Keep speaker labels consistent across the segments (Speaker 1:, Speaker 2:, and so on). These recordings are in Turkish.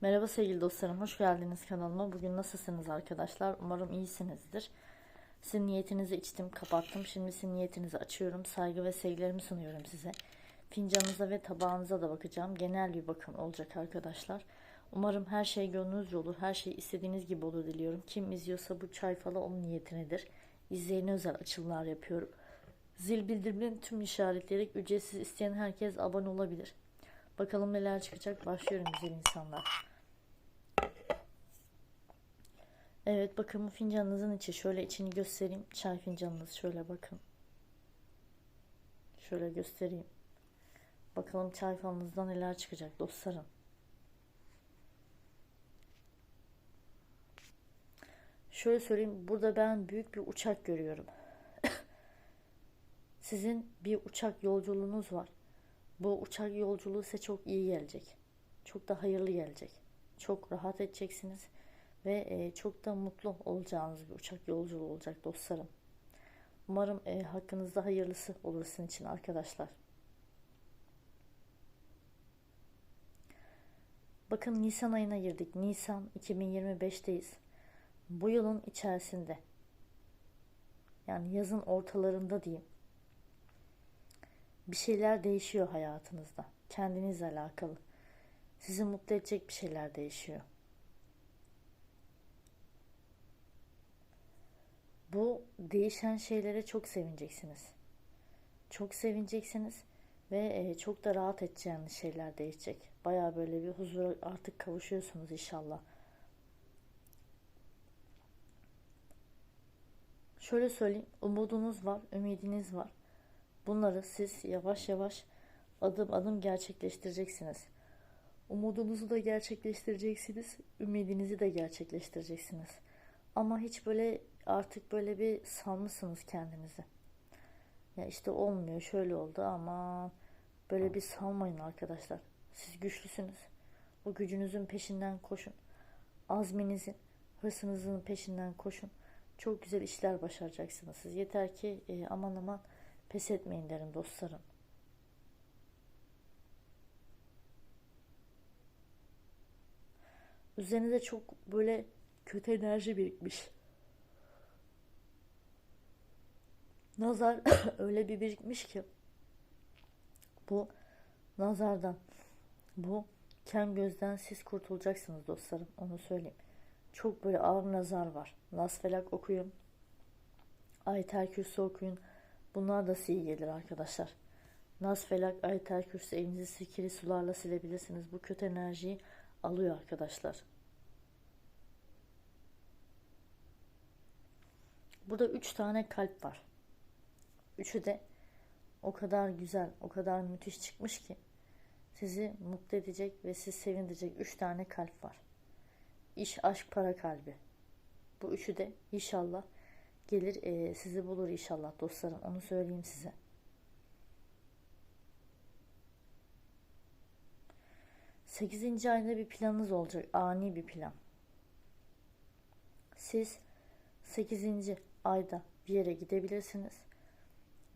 Speaker 1: Merhaba sevgili dostlarım, hoş geldiniz kanalıma. Bugün nasılsınız arkadaşlar? Umarım iyisinizdir. Sizin niyetinizi içtim, kapattım. Şimdi sizin niyetinizi açıyorum. Saygı ve sevgilerimi sunuyorum size. Fincanınıza ve tabağınıza da bakacağım. Genel bir bakım olacak arkadaşlar. Umarım her şey gönlünüzce olur. Her şey istediğiniz gibi olur diliyorum. Kim izliyorsa bu çay falı onun niyetinedir. İzleyene özel açılımlar yapıyorum. Zil bildirimlerin tüm işaretleyerek ücretsiz isteyen herkes abone olabilir. Bakalım neler çıkacak. Başlıyorum güzel insanlar. Evet bakın bu fincanınızın içi. Şöyle içini göstereyim. Çay fincanınız şöyle bakın. Şöyle göstereyim. Bakalım çay falınızdan neler çıkacak dostlarım. Şöyle söyleyeyim. Burada ben büyük bir uçak görüyorum. Sizin bir uçak yolculuğunuz var. Bu uçak yolculuğu size çok iyi gelecek. Çok da hayırlı gelecek. Çok rahat edeceksiniz ve e, çok da mutlu olacağınız bir uçak yolculuğu olacak dostlarım. Umarım e, hakkınızda hayırlısı olur sizin için arkadaşlar. Bakın Nisan ayına girdik. Nisan 2025'teyiz. Bu yılın içerisinde yani yazın ortalarında diyeyim. Bir şeyler değişiyor hayatınızda. Kendinizle alakalı. Sizi mutlu edecek bir şeyler değişiyor. Bu değişen şeylere çok sevineceksiniz. Çok sevineceksiniz ve e, çok da rahat edeceğiniz şeyler değişecek. Baya böyle bir huzura artık kavuşuyorsunuz inşallah. Şöyle söyleyeyim, umudunuz var, ümidiniz var. Bunları siz yavaş yavaş adım adım gerçekleştireceksiniz. Umudunuzu da gerçekleştireceksiniz, ümidinizi de gerçekleştireceksiniz. Ama hiç böyle artık böyle bir salmışsınız kendinizi. Ya işte olmuyor, şöyle oldu ama böyle bir salmayın arkadaşlar. Siz güçlüsünüz. O gücünüzün peşinden koşun. Azminizin, hırsınızın peşinden koşun. Çok güzel işler başaracaksınız siz. Yeter ki e, aman aman pes etmeyin derim dostlarım. Üzerinize çok böyle kötü enerji birikmiş. Nazar öyle bir birikmiş ki bu nazardan bu kem gözden siz kurtulacaksınız dostlarım onu söyleyeyim. Çok böyle ağır nazar var. Nas felak okuyun. Ayetel Kürsi okuyun. Bunlar da iyi gelir arkadaşlar. Nas felak ayetel Kürsi evinizi sikiri sularla silebilirsiniz. Bu kötü enerjiyi alıyor arkadaşlar. Burada üç tane kalp var. Üçü de o kadar güzel, o kadar müthiş çıkmış ki sizi mutlu edecek ve sizi sevindirecek üç tane kalp var. İş, aşk, para kalbi. Bu üçü de inşallah gelir e, sizi bulur inşallah dostlarım. Onu söyleyeyim size. Sekizinci ayda bir planınız olacak. Ani bir plan. Siz sekizinci ayda bir yere gidebilirsiniz.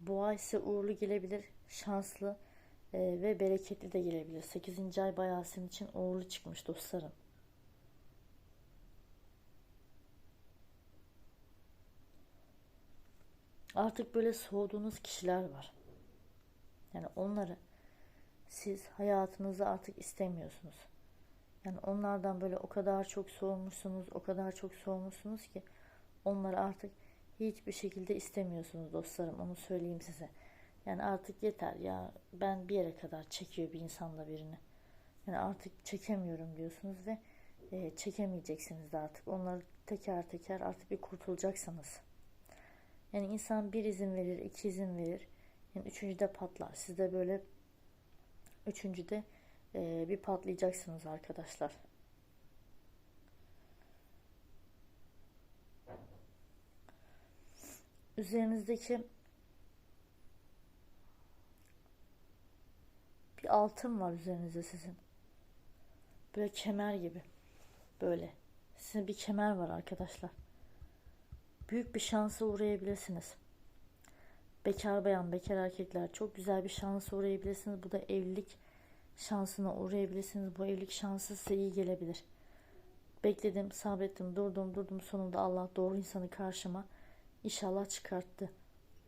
Speaker 1: Bu ay size uğurlu gelebilir, şanslı e, ve bereketli de gelebilir. 8. ay bayağı sizin için uğurlu çıkmış dostlarım. Artık böyle soğuduğunuz kişiler var. Yani onları siz hayatınızda artık istemiyorsunuz. Yani onlardan böyle o kadar çok soğumuşsunuz, o kadar çok soğumuşsunuz ki onları artık hiçbir şekilde istemiyorsunuz dostlarım. Onu söyleyeyim size. Yani artık yeter ya ben bir yere kadar çekiyor bir insanla birini. Yani artık çekemiyorum diyorsunuz ve e, çekemeyeceksiniz de artık. Onları teker teker artık bir kurtulacaksınız. Yani insan bir izin verir, iki izin verir. Yani üçüncüde patlar. Siz de böyle üçüncüde e, bir patlayacaksınız arkadaşlar. Üzerinizdeki bir altın var üzerinizde sizin. Böyle kemer gibi. Böyle. Sizin bir kemer var arkadaşlar. Büyük bir şansa uğrayabilirsiniz. Bekar bayan, bekar erkekler çok güzel bir şansa uğrayabilirsiniz. Bu da evlilik şansına uğrayabilirsiniz. Bu evlilik şansı size iyi gelebilir. Bekledim, sabrettim, durdum, durdum. Sonunda Allah doğru insanı karşıma inşallah çıkarttı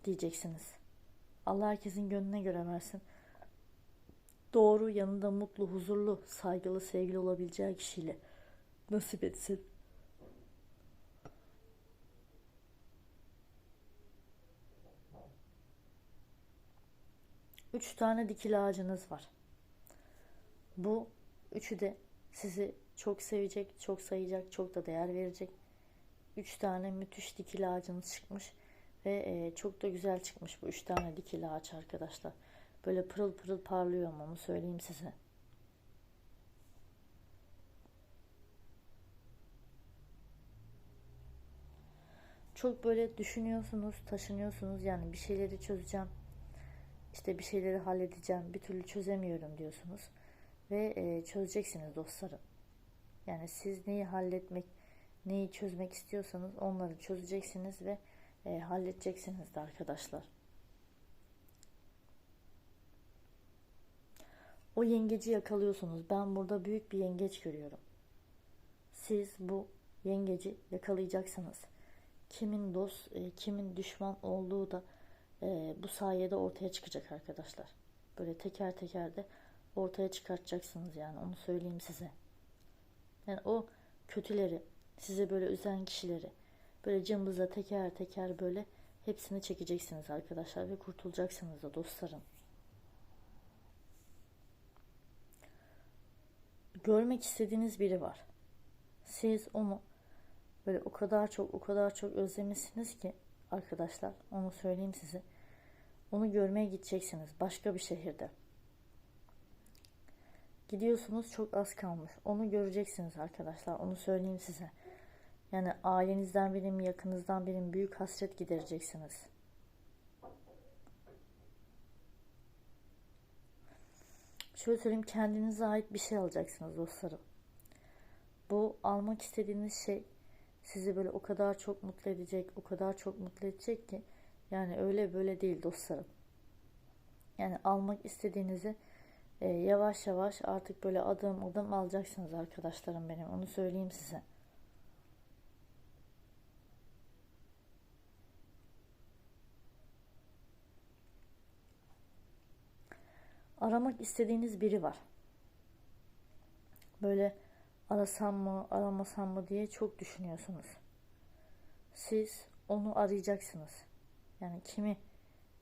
Speaker 1: diyeceksiniz. Allah herkesin gönlüne göre versin. Doğru, yanında mutlu, huzurlu, saygılı, sevgili olabileceği kişiyle nasip etsin. Üç tane dikil ağacınız var. Bu üçü de sizi çok sevecek, çok sayacak, çok da değer verecek. Üç tane müthiş dikil ağacınız çıkmış ve e, çok da güzel çıkmış bu üç tane dikil ağaç arkadaşlar. Böyle pırıl pırıl parlıyor ama onu söyleyeyim size. Çok böyle düşünüyorsunuz, taşınıyorsunuz yani bir şeyleri çözeceğim işte bir şeyleri halledeceğim, bir türlü çözemiyorum diyorsunuz. Ve e, çözeceksiniz dostlarım. Yani siz neyi halletmek, neyi çözmek istiyorsanız onları çözeceksiniz ve e, halledeceksiniz de arkadaşlar. O yengeci yakalıyorsunuz. Ben burada büyük bir yengeç görüyorum. Siz bu yengeci yakalayacaksınız. Kimin dost, e, kimin düşman olduğu da e, bu sayede ortaya çıkacak arkadaşlar. Böyle teker teker de ortaya çıkartacaksınız yani onu söyleyeyim size. Yani o kötüleri, size böyle üzen kişileri böyle cımbıza teker teker böyle hepsini çekeceksiniz arkadaşlar ve kurtulacaksınız da dostlarım. Görmek istediğiniz biri var. Siz onu böyle o kadar çok o kadar çok özlemişsiniz ki arkadaşlar onu söyleyeyim size. Onu görmeye gideceksiniz başka bir şehirde. Gidiyorsunuz çok az kalmış. Onu göreceksiniz arkadaşlar. Onu söyleyeyim size. Yani ailenizden birim, yakınızdan birim büyük hasret gidereceksiniz. Şöyle söyleyeyim kendinize ait bir şey alacaksınız dostlarım. Bu almak istediğiniz şey sizi böyle o kadar çok mutlu edecek, o kadar çok mutlu edecek ki yani öyle böyle değil dostlarım. Yani almak istediğinizi e, yavaş yavaş artık böyle adım adım alacaksınız arkadaşlarım benim. Onu söyleyeyim size. Aramak istediğiniz biri var. Böyle arasam mı, aramasam mı diye çok düşünüyorsunuz. Siz onu arayacaksınız. Yani kimi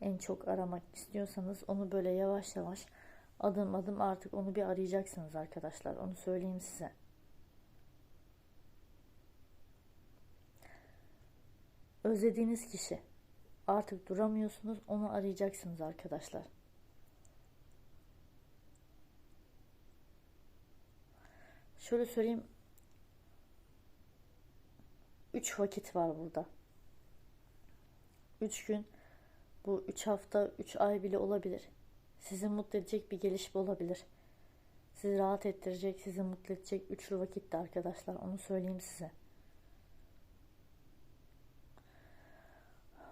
Speaker 1: en çok aramak istiyorsanız onu böyle yavaş yavaş adım adım artık onu bir arayacaksınız arkadaşlar. Onu söyleyeyim size. Özlediğiniz kişi. Artık duramıyorsunuz. Onu arayacaksınız arkadaşlar. Şöyle söyleyeyim. Üç vakit var burada. Üç gün bu üç hafta, üç ay bile olabilir. Sizi mutlu edecek bir gelişme olabilir. Sizi rahat ettirecek, sizi mutlu edecek üçlü vakitte arkadaşlar. Onu söyleyeyim size.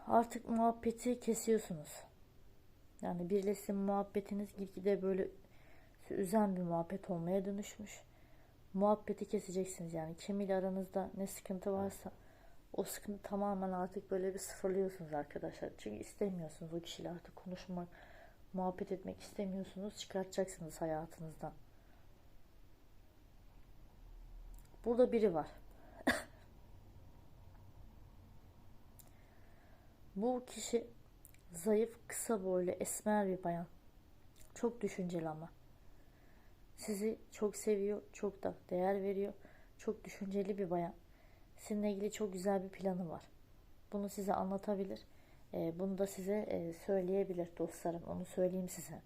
Speaker 1: Artık muhabbeti kesiyorsunuz. Yani birleşim muhabbetiniz gitgide böyle üzen bir muhabbet olmaya dönüşmüş. Muhabbeti keseceksiniz yani. Kimiyle aranızda ne sıkıntı varsa o sıkıntı tamamen artık böyle bir sıfırlıyorsunuz arkadaşlar. Çünkü istemiyorsunuz o kişiyle artık konuşmak, muhabbet etmek istemiyorsunuz. Çıkartacaksınız hayatınızdan. Burada biri var. Bu kişi zayıf, kısa boylu, esmer bir bayan. Çok düşünceli ama. Sizi çok seviyor, çok da değer veriyor. Çok düşünceli bir bayan. Sizinle ilgili çok güzel bir planı var. Bunu size anlatabilir. E, bunu da size e, söyleyebilir dostlarım. Onu söyleyeyim size.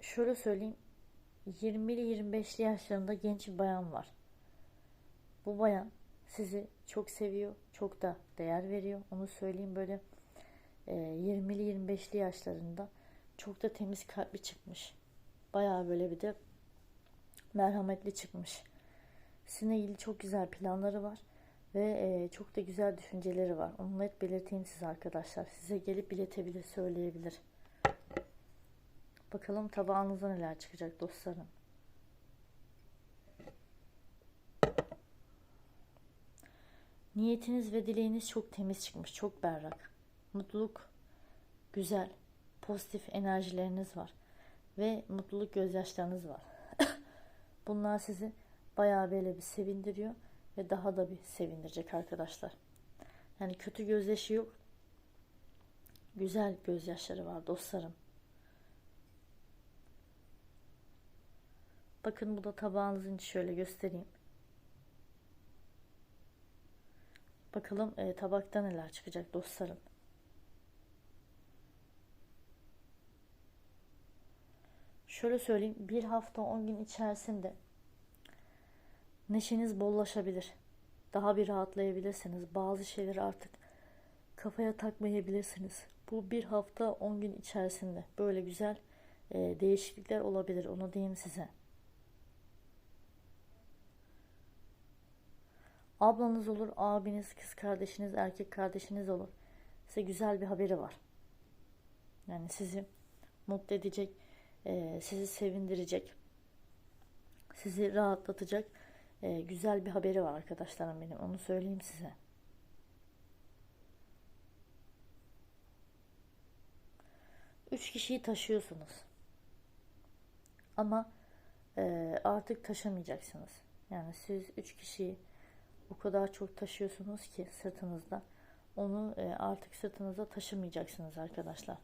Speaker 1: Şöyle söyleyeyim. 20'li 25'li yaşlarında genç bir bayan var. Bu bayan sizi çok seviyor, çok da değer veriyor. Onu söyleyeyim böyle e, 20'li 25'li yaşlarında çok da temiz kalpli çıkmış. Bayağı böyle bir de merhametli çıkmış. Sizinle ilgili çok güzel planları var. Ve e, çok da güzel düşünceleri var. Onu net belirteyim size arkadaşlar. Size gelip iletebilir, söyleyebilir. Bakalım tabağınıza neler çıkacak dostlarım. Niyetiniz ve dileğiniz çok temiz çıkmış, çok berrak. Mutluluk, güzel, pozitif enerjileriniz var. Ve mutluluk gözyaşlarınız var. Bunlar sizi bayağı böyle bir sevindiriyor ve daha da bir sevindirecek arkadaşlar. Yani kötü gözyaşı yok. Güzel gözyaşları var dostlarım. Bakın bu da tabağınızın şöyle göstereyim. Bakalım e, tabakta neler çıkacak dostlarım. Şöyle söyleyeyim bir hafta 10 gün içerisinde neşeniz bollaşabilir. Daha bir rahatlayabilirsiniz. Bazı şeyleri artık kafaya takmayabilirsiniz. Bu bir hafta 10 gün içerisinde böyle güzel e, değişiklikler olabilir. Onu diyeyim size. Ablanız olur, abiniz, kız kardeşiniz, erkek kardeşiniz olur. Size güzel bir haberi var. Yani sizi mutlu edecek, e, sizi sevindirecek, sizi rahatlatacak e, güzel bir haberi var arkadaşlarım benim. Onu söyleyeyim size. Üç kişiyi taşıyorsunuz. Ama e, artık taşımayacaksınız. Yani siz üç kişiyi o kadar çok taşıyorsunuz ki sırtınızda. Onu e, artık sırtınıza taşımayacaksınız arkadaşlar.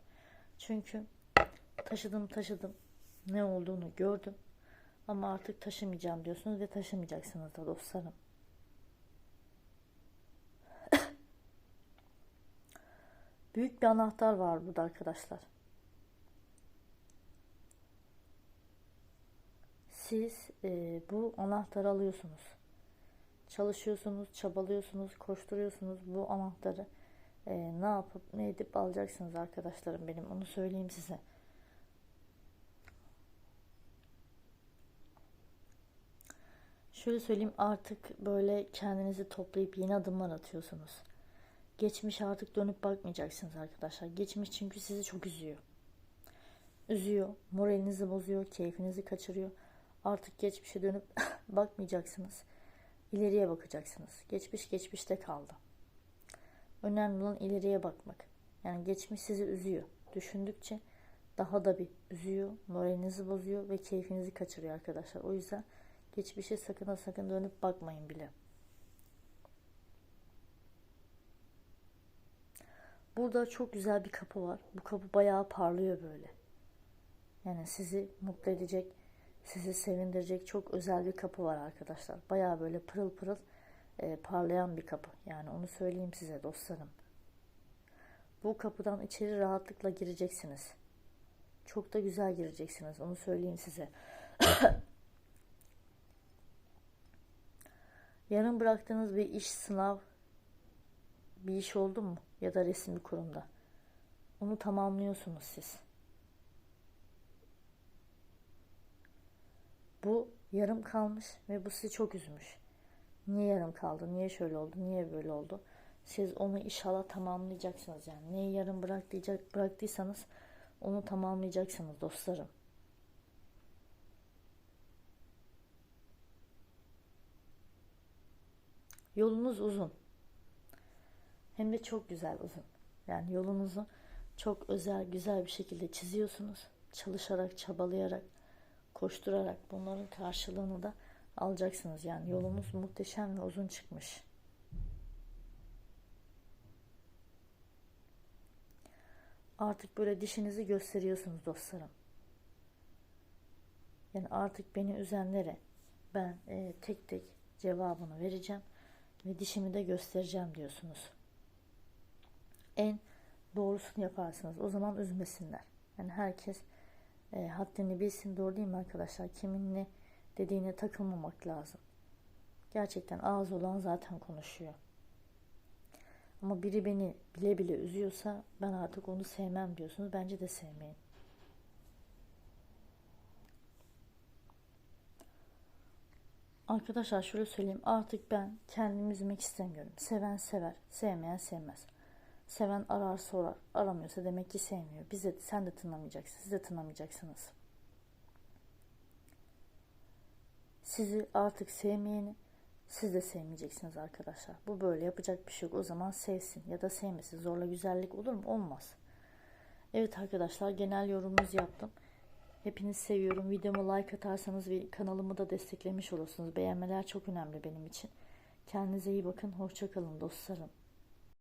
Speaker 1: Çünkü taşıdım taşıdım ne olduğunu gördüm. Ama artık taşımayacağım diyorsunuz ve taşımayacaksınız da dostlarım. Büyük bir anahtar var burada arkadaşlar. Siz e, bu anahtarı alıyorsunuz. Çalışıyorsunuz, çabalıyorsunuz, koşturuyorsunuz bu anahtarı. E, ne yapıp ne edip alacaksınız arkadaşlarım benim. Onu söyleyeyim size. Şöyle söyleyeyim artık böyle kendinizi toplayıp yeni adımlar atıyorsunuz. Geçmiş artık dönüp bakmayacaksınız arkadaşlar. Geçmiş çünkü sizi çok üzüyor. Üzüyor, moralinizi bozuyor, keyfinizi kaçırıyor. Artık geçmişe dönüp bakmayacaksınız. İleriye bakacaksınız. Geçmiş geçmişte kaldı. Önemli olan ileriye bakmak. Yani geçmiş sizi üzüyor. Düşündükçe daha da bir üzüyor, moralinizi bozuyor ve keyfinizi kaçırıyor arkadaşlar. O yüzden Geçmişe sakın ha sakın dönüp bakmayın bile. Burada çok güzel bir kapı var. Bu kapı bayağı parlıyor böyle. Yani sizi mutlu edecek, sizi sevindirecek çok özel bir kapı var arkadaşlar. Bayağı böyle pırıl pırıl e, parlayan bir kapı. Yani onu söyleyeyim size dostlarım. Bu kapıdan içeri rahatlıkla gireceksiniz. Çok da güzel gireceksiniz. Onu söyleyeyim size. Yarın bıraktığınız bir iş, sınav, bir iş oldu mu? Ya da resim bir kurumda. Onu tamamlıyorsunuz siz. Bu yarım kalmış ve bu sizi çok üzmüş. Niye yarım kaldı? Niye şöyle oldu? Niye böyle oldu? Siz onu inşallah tamamlayacaksınız yani. Neyi yarım bıraktıyacak, bıraktıysanız onu tamamlayacaksınız dostlarım. Yolunuz uzun. Hem de çok güzel uzun. Yani yolunuzu çok özel, güzel bir şekilde çiziyorsunuz. Çalışarak, çabalayarak, koşturarak bunların karşılığını da alacaksınız. Yani yolunuz muhteşem ve uzun çıkmış. Artık böyle dişinizi gösteriyorsunuz dostlarım. Yani artık beni üzenlere ben e, tek tek cevabını vereceğim ve dişimi de göstereceğim diyorsunuz. En doğrusunu yaparsınız. O zaman üzmesinler. Yani herkes e, haddini bilsin. Doğru değil mi arkadaşlar? Kimin ne dediğine takılmamak lazım. Gerçekten ağız olan zaten konuşuyor. Ama biri beni bile bile üzüyorsa ben artık onu sevmem diyorsunuz. Bence de sevmeyin. Arkadaşlar şöyle söyleyeyim artık ben kendimi üzmek istemiyorum. Seven sever, sevmeyen sevmez. Seven arar sorar, aramıyorsa demek ki sevmiyor. Bize sen de tınlamayacaksın, siz de tınlamayacaksınız. Sizi artık sevmeyeni siz de sevmeyeceksiniz arkadaşlar. Bu böyle yapacak bir şey yok. O zaman sevsin ya da sevmesin. Zorla güzellik olur mu? Olmaz. Evet arkadaşlar genel yorumunuzu yaptım. Hepinizi seviyorum. Videomu like atarsanız ve kanalımı da desteklemiş olursunuz. Beğenmeler çok önemli benim için. Kendinize iyi bakın. Hoşçakalın dostlarım.